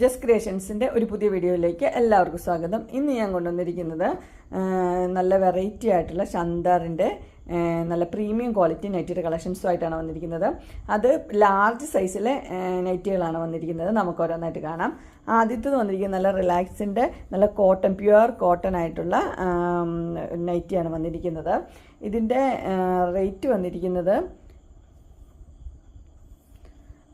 Just ക്രിയേഷൻസിന്റെ ഒരു പുതിയ വീഡിയോയിലേക്ക് എല്ലാവർക്കും സ്വാഗതം. ഇന്ന് ഞാൻ കൊണ്ടുവന്നിരിക്കുന്നത് നല്ല വെറൈറ്റി ആയിട്ടുള്ള ഷന്താറിന്റെ നല്ല പ്രീമിയം ക്വാളിറ്റി നൈറ്റിയുടെ കളക്ഷൻസുമായിട്ടാണ് വന്നിരിക്കുന്നത്. അത് ലാർജ് സൈസിലെ നൈറ്റികളാണ് വന്നിരിക്കുന്നത്. നമുക്ക് ഓരോന്നായിട്ട് കാണാം. ആദ്യത്തേത് വന്നിരിക്കുന്നത് നല്ല റിലാക്സിന്റെ നല്ല കോട്ടൺ പ്യുവർ കോട്ടൺ ആയിട്ടുള്ള നൈറ്റിയാണ് വന്നിരിക്കുന്നത്. ഇതിന്റെ റേറ്റ് വന്നിരിക്കുന്നത്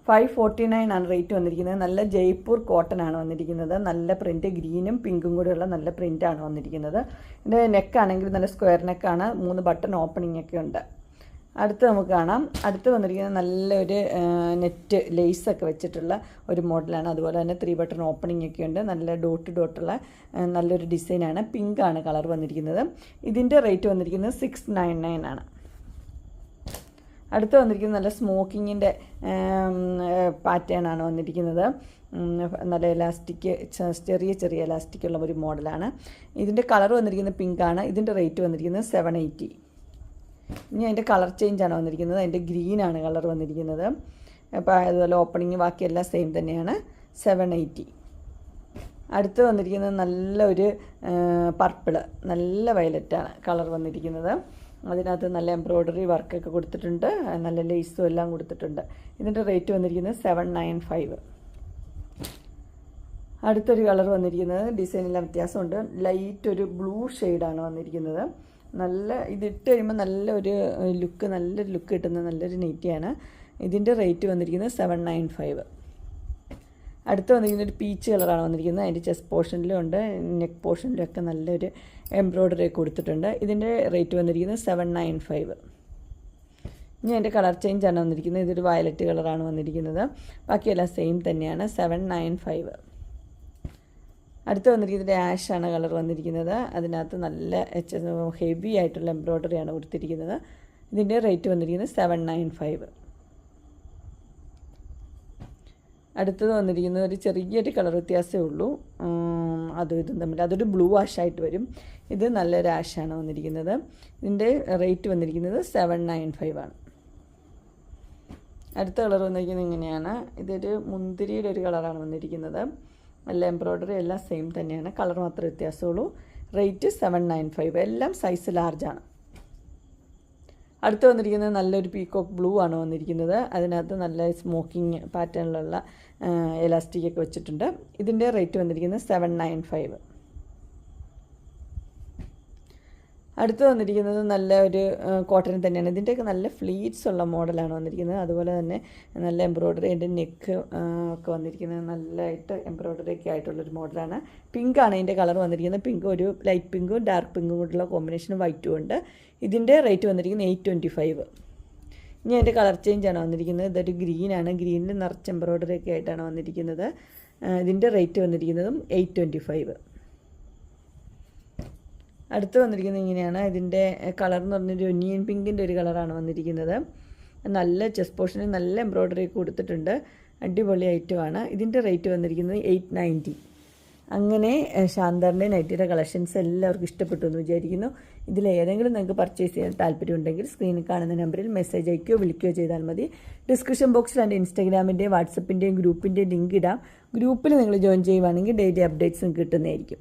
ഫൈവ് ഫോർട്ടി നയൻ ആണ് റേറ്റ് വന്നിരിക്കുന്നത്. നല്ല ജയ്പൂർ കോട്ടൺ ആണ് വന്നിരിക്കുന്നത്. നല്ല പ്രിന്റ് ഗ്രീനും പിങ്കും കൂടെയുള്ള നല്ല പ്രിന്റ് ആണ് വന്നിരിക്കുന്നത്. ഇതിന്റെ നെക്കാണെങ്കിൽ നല്ല സ്ക്വയർ നെക്കാണ് മൂന്ന് ബട്ടൺ ഓപ്പണിംഗ് ഒക്കെ ഉണ്ട്. അടുത്ത് നമുക്ക് കാണാം. അടുത്ത് വന്നിരിക്കുന്നത് നല്ലൊരു നെറ്റ് ലേസൊക്കെ വെച്ചിട്ടുള്ള ഒരു മോഡലാണ് അതുപോലെ തന്നെ ത്രീ ബട്ടൺ ഓപ്പണിംഗ് ഒക്കെ ഉണ്ട്. നല്ല ഡോട്ട് ഡോട്ടുള്ള നല്ലൊരു ഡിസൈനാണ് പിങ്ക് ആണ് കളർ വന്നിരിക്കുന്നത്. ഇതിന്റെ റേറ്റ് വന്നിരിക്കുന്നത് സിക്സ് നയൻ നയൻ ആണ്. അടുത്ത് വന്നിരിക്കുന്നത് നല്ല സ്മോക്കിങ്ങിന്റെ പാറ്റേണാണ് വന്നിരിക്കുന്നത്. നല്ല ഇലാസ്റ്റിക് ചെറിയ ചെറിയ ഇലാസ്റ്റിക് ഉള്ള ഒരു മോഡലാണ്. ഇതിന്റെ കളർ വന്നിരിക്കുന്നത് പിങ്ക് ആണ്. ഇതിന്റെ റേറ്റ് വന്നിരിക്കുന്നത് സെവൻ എയ്റ്റി ഇനി അതിന്റെ കളർ ചേഞ്ചാണ് വന്നിരിക്കുന്നത്. അതിന്റെ ഗ്രീൻ ആണ് കളർ വന്നിരിക്കുന്നത്. അപ്പോൾ അതുപോലെ ഓപ്പണിങ് ബാക്കിയെല്ലാം സെയിം തന്നെയാണ്. സെവൻ എയ്റ്റി അടുത്ത് വന്നിരിക്കുന്നത് നല്ലൊരു പർപ്പിൾ നല്ല വയലറ്റാണ് കളർ വന്നിരിക്കുന്നത്. അതിനകത്ത് നല്ല എംബ്രോയ്ഡറി വർക്കൊക്കെ കൊടുത്തിട്ടുണ്ട്. നല്ല ലേസും എല്ലാം കൊടുത്തിട്ടുണ്ട്. ഇതിന്റെ റേറ്റ് വന്നിരിക്കുന്നത് സെവൻ നയൻ ഫൈവ് അടുത്തൊരു കളർ വന്നിരിക്കുന്നത് ഡിസൈനെല്ലാം വ്യത്യാസമുണ്ട്. ലൈറ്റ് ഒരു ബ്ലൂ ഷെയ്ഡാണ് വന്നിരിക്കുന്നത്. നല്ല ഇതിട്ട് കഴിയുമ്പോൾ നല്ലൊരു ലുക്ക് നല്ലൊരു ലുക്ക് കിട്ടുന്ന നല്ലൊരു നെറ്റിയാണ് ഇതിന്റെ റേറ്റ് വന്നിരിക്കുന്നത് സെവൻ നയൻ ഫൈവ് അടുത്ത് വന്നിരിക്കുന്ന ഒരു പീച്ച് കളറാണ് വന്നിരിക്കുന്നത്. അതിന്റെ ചെസ്റ്റ് പോർഷനിലും ഉണ്ട്. നെക്ക് പോർഷനിലും ഒക്കെ നല്ലൊരു എംബ്രോയ്ഡറി കൊടുത്തിട്ടുണ്ട്. ഇതിന്റെ റേറ്റ് വന്നിരിക്കുന്നത് സെവൻ നയൻ ഫൈവ് ഇനി അതിന്റെ കളർ ചേഞ്ച് ആണ് വന്നിരിക്കുന്നത്. ഇതൊരു വയലറ്റ് കളറാണ് വന്നിരിക്കുന്നത്. ബാക്കിയെല്ലാം സെയിം തന്നെയാണ്. സെവൻ നയൻ ഫൈവ് അടുത്ത് വന്നിരിക്കുന്നത് ആഷ് ആണ് കളർ വന്നിരിക്കുന്നത്. അതിനകത്ത് നല്ല ഹെവി ആയിട്ടുള്ള എംബ്രോയ്ഡറി ആണ് കൊടുത്തിരിക്കുന്നത്. ഇതിന്റെ റേറ്റ് വന്നിരിക്കുന്നത് സെവൻ നയൻ ഫൈവ് അടുത്തത് വന്നിരിക്കുന്നത് ഒരു ചെറിയൊരു കളർ വ്യത്യാസമേ ഉള്ളൂ. അതും ഇതും തമ്മിൽ. അതൊരു ബ്ലൂ ആഷായിട്ട് വരും. ഇത് നല്ലൊരു ആഷാണ് വന്നിരിക്കുന്നത്. ഇതിന്റെ റേറ്റ് വന്നിരിക്കുന്നത് സെവൻ നയൻ ഫൈവ് ആണ്. അടുത്ത കളർ വന്നിരിക്കുന്നത് ഇങ്ങനെയാണ്. ഇതൊരു മുന്തിരിയുടെ ഒരു കളറാണ് വന്നിരിക്കുന്നത്. നല്ല എംബ്രോയ്ഡറി എല്ലാം സെയിം തന്നെയാണ്. കളർ മാത്രമേ വ്യത്യാസമുള്ളൂ. റേറ്റ് സെവൻ നയൻ ഫൈവ് എല്ലാം സൈസ് ലാർജാണ് അടുത്ത് വന്നിരിക്കുന്നത് നല്ലൊരു പീക്കോക്ക് ബ്ലൂ ആണ് വന്നിരിക്കുന്നത്. അതിനകത്ത് നല്ല സ്മോക്കിംഗ് പാറ്റേണിലുള്ള എലാസ്റ്റിക് ഒക്കെ വെച്ചിട്ടുണ്ട്. ഇതിന്റെ റേറ്റ് വന്നിരിക്കുന്നത് സെവൻ നയൻ ഫൈവ് അടുത്ത് വന്നിരിക്കുന്നത് നല്ല ഒരു കോട്ടൺ തന്നെയാണ്. ഇതിന്റെയൊക്കെ നല്ല ഫ്ലീറ്റ്സ് ഉള്ള മോഡലാണ് വന്നിരിക്കുന്നത്. അതുപോലെ തന്നെ നല്ല എംബ്രോയ്ഡറി അതിന്റെ നെക്ക് ഒക്കെ വന്നിരിക്കുന്നത്. നല്ലതായിട്ട് എംബ്രോയ്ഡറി ഒക്കെ ആയിട്ടുള്ളൊരു മോഡലാണ്. പിങ്കാണ് ഇതിന്റെ കളർ വന്നിരിക്കുന്നത്. പിങ്ക് ഒരു ലൈറ്റ് പിങ്കും ഡാർക്ക് പിങ്കും കൂടുള്ള കോമ്പിനേഷൻ വൈറ്റും ഉണ്ട്. ഇതിന്റെ റേറ്റ് വന്നിരിക്കുന്നത് എയ്റ്റ് ട്വന്റി ഫൈവ് ഇനി അതിന്റെ കളർ ചേഞ്ചാണ് വന്നിരിക്കുന്നത്. ഇതൊരു ഗ്രീനാണ് ഗ്രീനിൽ നിറച്ച് എംബ്രോയ്ഡറി ഒക്കെ ആയിട്ടാണ് വന്നിരിക്കുന്നത്. ഇതിന്റെ റേറ്റ് വന്നിരിക്കുന്നതും എയ്റ്റ് ട്വന്റി ഫൈവ് അടുത്ത് വന്നിരിക്കുന്നത് ഇങ്ങനെയാണ്. ഇതിന്റെ കളർ എന്ന് പറഞ്ഞൊരു ഒനിയൻ പിങ്കിന്റെ ഒരു കളറാണ് വന്നിരിക്കുന്നത്. നല്ല ചെസ് പോർഷന് നല്ല എംബ്രോയ്ഡറി കൊടുത്തിട്ടുണ്ട്. അടിപൊളി ഐറ്റമാണ് ഇതിന്റെ റേറ്റ് വന്നിരിക്കുന്നത് എയ്റ്റ് നയന്റി അങ്ങനെ ശാന്തറിന്റെ നൈറ്റിയുടെ കളക്ഷൻസ് എല്ലാവർക്കും ഇഷ്ടപ്പെട്ടു എന്ന് വിചാരിക്കുന്നു. ഇതിൽ ഏതെങ്കിലും നിങ്ങൾക്ക് പർച്ചേസ് ചെയ്യാൻ താല്പര്യമുണ്ടെങ്കിൽ സ്ക്രീനിൽ കാണുന്ന നമ്പറിൽ മെസ്സേജ് അയക്കുകയോ വിളിക്കുകയോ ചെയ്താൽ മതി. ഡിസ്ക്രിപ്ഷൻ ബോക്സിൽ എന്റെ ഇൻസ്റ്റാഗ്രാമിന്റെയും വാട്സപ്പിന്റെയും ഗ്രൂപ്പിന്റെയും ലിങ്ക് ഇടാം. ഗ്രൂപ്പിൽ നിങ്ങൾ ജോയിൻ ചെയ്യുവാണെങ്കിൽ ഡെയിലി അപ്ഡേറ്റ്സും കിട്ടുന്നതായിരിക്കും.